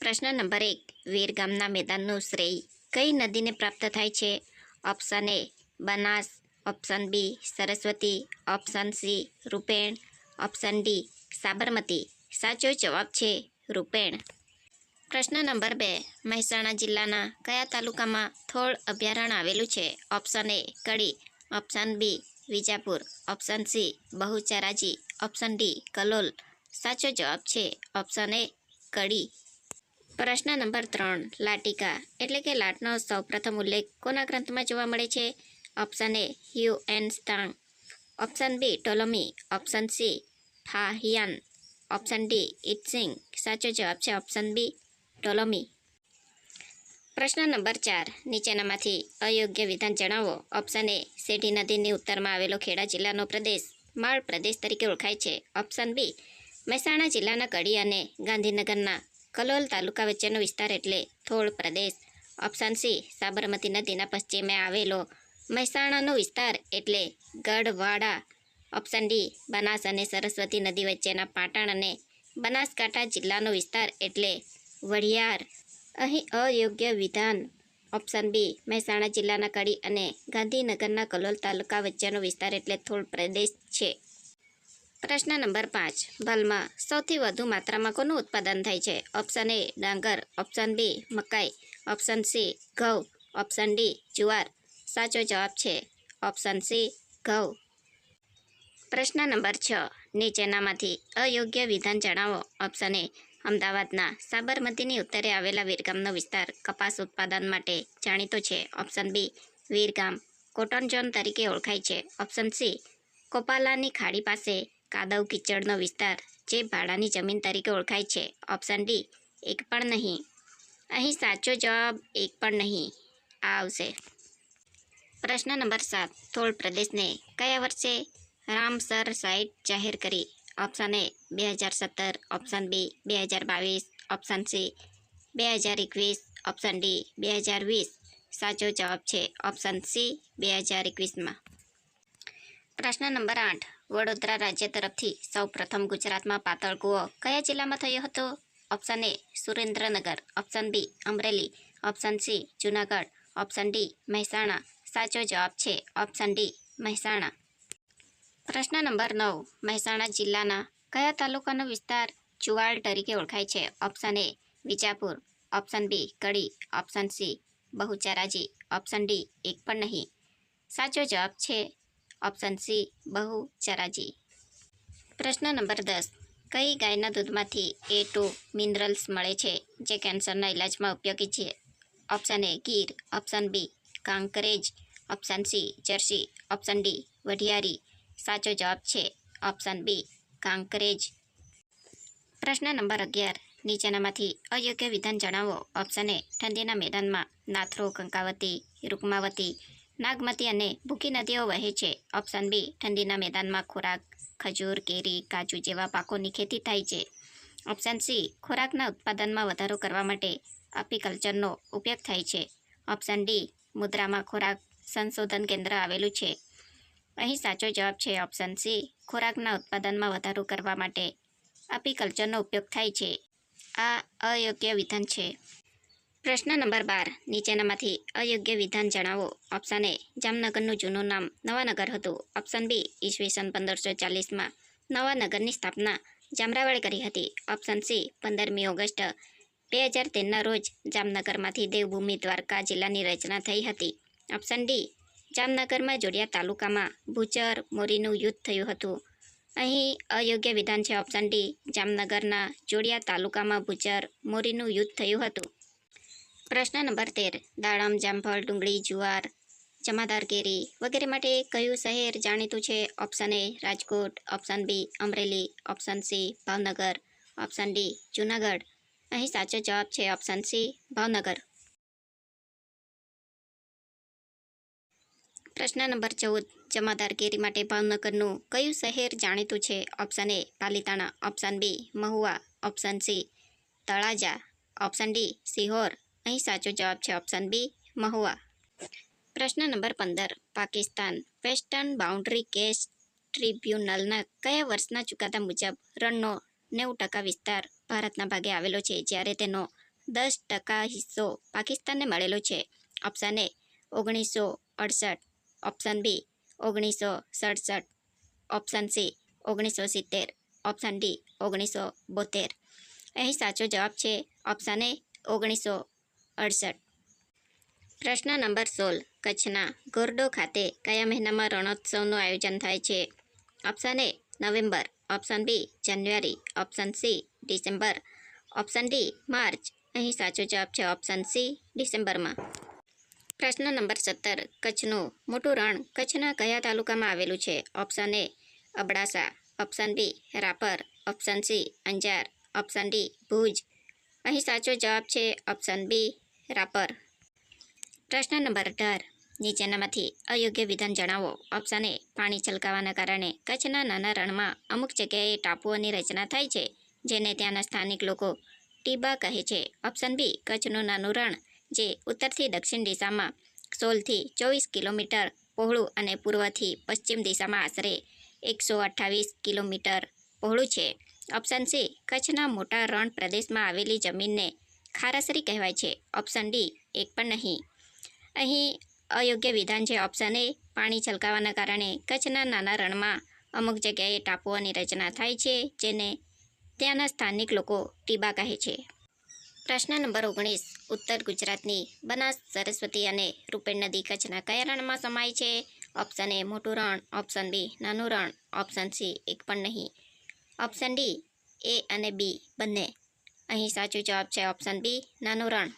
પ્રશ્ન નંબર એક, વીર ગામના મેદાનનું શ્રેય કઈ નદીને પ્રાપ્ત થાય છે? Option A, Banas. Option B, Saraswati. Option C, Rupen. Option D, Sabarmati. સાચો જવાબ છે રૂપેણ. પ્રશ્ન નંબર બે, મહેસાણા જિલ્લાના કયા તાલુકામાં થોળ અભયારણ્ય આવેલું છે? Option A, Kadi. Option B, Vijapur. Option C, Bahucharaji. Option D, Kalol. સાચો જવાબ છે ઓપ્શન એ, કડી. પ્રશ્ન નંબર ત્રણ, લાટિકા, એટલે કે લાટનો સૌપ્રથમ ઉલ્લેખ કોના ગ્રંથમાં જોવા મળે છે? Option A Hiuen Tsang. Option B, Ptolemy. Option C, Fahien. Option D Itsing સાચો જવાબ છે ઓપ્શન બી, ટોલોમી. પ્રશ્ન નંબર ચાર, નીચેનામાંથી અયોગ્ય વિધાન જણાવો. ઓપ્શન એ સેઢી નદીની ઉત્તરમાં આવેલો ખેડા જિલ્લાનો પ્રદેશ. માળ પ્રદેશ તરીકે ઓળખાય છે. ઓપ્શન બી, મહેસાણા જિલ્લાના કડી અને ગાંધીનગરના કલોલ તાલુકા વચ્ચેનો વિસ્તાર એટલે થોળ પ્રદેશ. ઓપ્શન સી સાબરમતી નદીના પશ્ચિમે આવેલો મહેસાણાનો વિસ્તાર એટલે ગઢવાડા. ઓપ્શન ડી બનાસ અને સરસ્વતી નદી વચ્ચેના પાટણ અને બનાસકાંઠા જિલ્લાનો વિસ્તાર એટલે વઢિયાર. અહીં અયોગ્ય વિધાન. ઓપ્શન બી મહેસાણા જિલ્લાના કડી અને ગાંધીનગરના કલોલ તાલુકા વચ્ચેનો વિસ્તાર એટલે થોળ પ્રદેશ છે. પ્રશ્ન નંબર પાંચ. ભલમાં સૌથી વધુ માત્રામાં કોનું ઉત્પાદન થાય છે? ઓપ્શન એ, ડાંગર. ઓપ્શન બી, મકાઈ. ઓપ્શન સી, ઘઉં. ઓપ્શન ડી, જુવાર. સાચો જવાબ છે. ઓપ્શન સી, ઘઉં. પ્રશ્ન નંબર છ. નીચેનામાંથી અયોગ્ય વિધાન જણાવો. ઓપ્શન એ, અમદાવાદના સાબરમતીની ઉત્તરે આવેલા વીરગામનો વિસ્તાર કપાસ ઉત્પાદન માટે જાણીતો છે. Option B, Viramgam. Cotton zone તરીકે ઓળખાય છે. ઓપ્શન સી, કોપાલાની ખાડી પાસે કાદવ કિચડનો વિસ્તાર, જે ભાડાની જમીન તરીકે ઓળખાય છે. ઓપ્શન ડી, એક પણ નહીં. અહીં સાચો જવાબ, એક પણ નહીં. આ આવશે. પ્રશ્ન નંબર સાત થોળ પ્રદેશને કયા વર્ષે રામસર સાઇટ જાહેર કરી? ઓપ્શન એ, બે હજાર સત્તર. ઓપ્શન બી, બે હજાર બાવીસ. ઓપ્શન સી, બે હજાર એકવીસ. ઓપ્શન ડી, બે હજાર વીસ. સાચો જવાબ છે. ઓપ્શન સી, બે હજાર એકવીસમાં. પ્રશ્ન નંબર આઠ વડોદરા રાજ્ય તરફથી સૌ પ્રથમ ગુજરાતમાં પાતળ કૂવો કયા જિલ્લામાં થયો હતો? Option A Surendranagar. Option B Amreli. Option C Junagadh. Option D Mehsana. સાચો જવાબ છે ઓપ્શન ડી મહેસાણા. પ્રશ્ન નંબર નવ, મહેસાણા જિલ્લાના કયા તાલુકાનો વિસ્તાર ચુવાડ તરીકે ઓળખાય છે? Option A Vijapur. Option B Kadi. Option C Bahucharaji. Option D એક પણ નહીં. સાચો જવાબ છે ઓપ્શન સી બહુચરાજી પ્રશ્ન નંબર દસ. કઈ ગાયના દૂધમાંથી એ ટુ મિનરલ્સ મળે છે જે કેન્સરના ઇલાજમાં ઉપયોગી છે? Option A, Gir. Option B, Kankrej. Option C, Jersey. Option D, Vadhiyari. સાચો જવાબ છે ઓપ્શન બી, કાંકરેજ. પ્રશ્ન નંબર અગિયાર. નીચેનામાંથી અયોગ્ય વિધાન જણાવો. ઓપ્શન એ, ઠંડીના મેદાનમાં નાથરો, કંકાવતી, રૂકમાવતી નાગમતી અને ભૂકી નદીઓ વહે છે. ઓપ્શન બી ઠંડીના મેદાનમાં ખોરાક, ખજૂર, કેરી, કાજુ જેવા પાકોની ખેતી થાય છે. ઓપ્શન સી ખોરાકના ઉત્પાદનમાં વધારો કરવા માટે અપીકલ્ચરનો ઉપયોગ થાય છે. ઓપ્શન ડી મુદ્રામાં ખોરાક સંશોધન કેન્દ્ર આવેલું છે. અહીં સાચો જવાબ છે ઓપ્શન સી ખોરાકના ઉત્પાદનમાં વધારો કરવા માટે અપીકલ્ચરનો ઉપયોગ થાય છે. આ અયોગ્ય વિધાન છે. પ્રશ્ન નંબર બાર. નીચેનામાંથી અયોગ્ય વિધાન જણાવો. ઓપ્શન એ જામનગરનું જૂનું નામ નવાનગર હતું. ઓપ્શન બી ઈસવીસન પંદરસો ચાલીસમાં નવાનગરની સ્થાપના જામરાવાળે કરી હતી. ઓપ્શન સી પંદરમી ઓગસ્ટ બે હજાર તેરના રોજ જામનગરમાંથી દેવભૂમિ દ્વારકા જિલ્લાની રચના થઈ હતી. ઓપ્શન ડી જામનગરમાં જોડિયા તાલુકામાં ભૂચર મોરીનું યુદ્ધ થયું હતું. અહીં અયોગ્ય વિધાન છે. ઓપ્શન ડી જામનગરના જોડિયા તાલુકામાં ભૂચર મોરીનું યુદ્ધ થયું હતું. પ્રશ્ન નંબર તેર. દાડમ, જામફળ, ડુંગળી, જુવાર, જમાદાર કેરી વગેરે માટે કયું શહેર જાણીતું છે? Option A Rajkot. Option B Amreli. Option C Bhavnagar. Option D Junagadh. અહીં સાચો જવાબ છે ઓપ્શન સી ભાવનગર. પ્રશ્ન નંબર ચૌદ. જમાદાર કેરી માટે ભાવનગરનું કયું શહેર જાણીતું છે? Option A Palitana. Option B Mahuva. Option C Talaja. Option D Sihor. અહીં સાચો જવાબ છે ઓપ્શન બી મહુવા. પ્રશ્ન નંબર પંદર, પાકિસ્તાન વેસ્ટર્ન બાઉન્ડ્રી કેસ ટ્રિબ્યુનલના કયા વર્ષના ચુકાદા મુજબ રણનો નેવું ટકા વિસ્તાર ભારતના ભાગે આવેલો છે? જ્યારે તેનો દસ ટકા હિસ્સો પાકિસ્તાનને મળેલો છે ઓપ્શન એ ઓગણીસો અડસઠ. ઓપ્શન બી ઓગણીસો સડસઠ. ઓપ્શન સી ઓગણીસો સિત્તેર. ઓપ્શન ડી ઓગણીસો બોતેર. અહીં સાચો જવાબ છે ઓપ્શન એ ઓગણીસો અડસઠ. પ્રશ્ન નંબર સોળ. કચ્છના ગોરડો ખાતે કયા મહિનામાં રણોત્સવનું આયોજન થાય છે? Option A November option B January option C December option D March અહીં સાચો જવાબ છે ઓપ્શન સી ડિસેમ્બરમાં પ્રશ્ન નંબર સત્તર. કચ્છનું મોટું રણ કચ્છના કયા તાલુકામાં આવેલું છે? Option A Abdasa. Option B Rapar. Option C Anjar. Option D Bhuj. અહીં સાચો જવાબ છે ઓપ્શન બી રાપર. પ્રશ્ન નંબર અઢાર. નીચેનામાંથી અયોગ્ય વિધાન જણાવો. ઓપ્શન એ પાણી છલકાવાના કારણે કચ્છના નાના રણમાં અમુક જગ્યાએ ટાપુઓની રચના થાય છે, જેને ત્યાંના સ્થાનિક લોકો ટીબા કહે છે. ઓપ્શન બી કચ્છનું નાનું રણ, જે ઉત્તરથી દક્ષિણ દિશામાં સોળથી ચોવીસ કિલોમીટર પહોળું અને પૂર્વથી પશ્ચિમ દિશામાં આશરે એકસો અઠ્ઠાવીસ કિલોમીટર પહોળું છે. ઓપ્શન સી કચ્છના મોટા રણ પ્રદેશમાં આવેલી જમીનને ખારાસરી કહેવાય છે. ઓપ્શન ડી એક પણ નહીં. અહીં અયોગ્ય વિધાન છે. ઓપ્શન એ પાણી છલકાવાના કારણે કચ્છના નાના રણમાં અમુક જગ્યાએ ટાપુઓની રચના થાય છે, જેને ત્યાંના સ્થાનિક લોકો ટીબા કહે છે. પ્રશ્ન નંબર ઓગણીસ, ઉત્તર ગુજરાતની બનાસ, સરસ્વતી અને રૂપેણ નદી કચ્છના કયા રણમાં સમાય છે? ઓપ્શન એ મોટું રણ. ઓપ્શન બી નાનું રણ. ઓપ્શન સી એક પણ નહીં. ઓપ્શન ડી એ અને બી બંને અહીં સાચો જવાબ છે ઓપ્શન બી, નાનું રણ.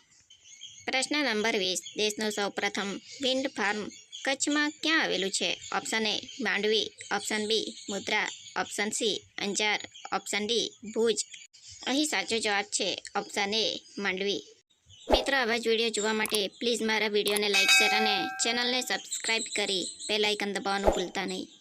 પ્રશ્ન નંબર વીસ, દેશનું સૌપ્રથમ વિન્ડ ફાર્મ કચ્છમાં ક્યાં આવેલું છે? Option A, Mandvi. Option B, Mundra. Option C, Anjar. Option D, Bhuj. અહીં સાચો જવાબ છે ઓપ્શન એ, માંડવી. મિત્રો, આવા જ વીડિયો જોવા માટે પ્લીઝ મારા વિડીયોને લાઇક શેર અને ચેનલને સબસ્ક્રાઈબ કરી બેલ આઇકન દબાવવાનું ભૂલતા નહીં.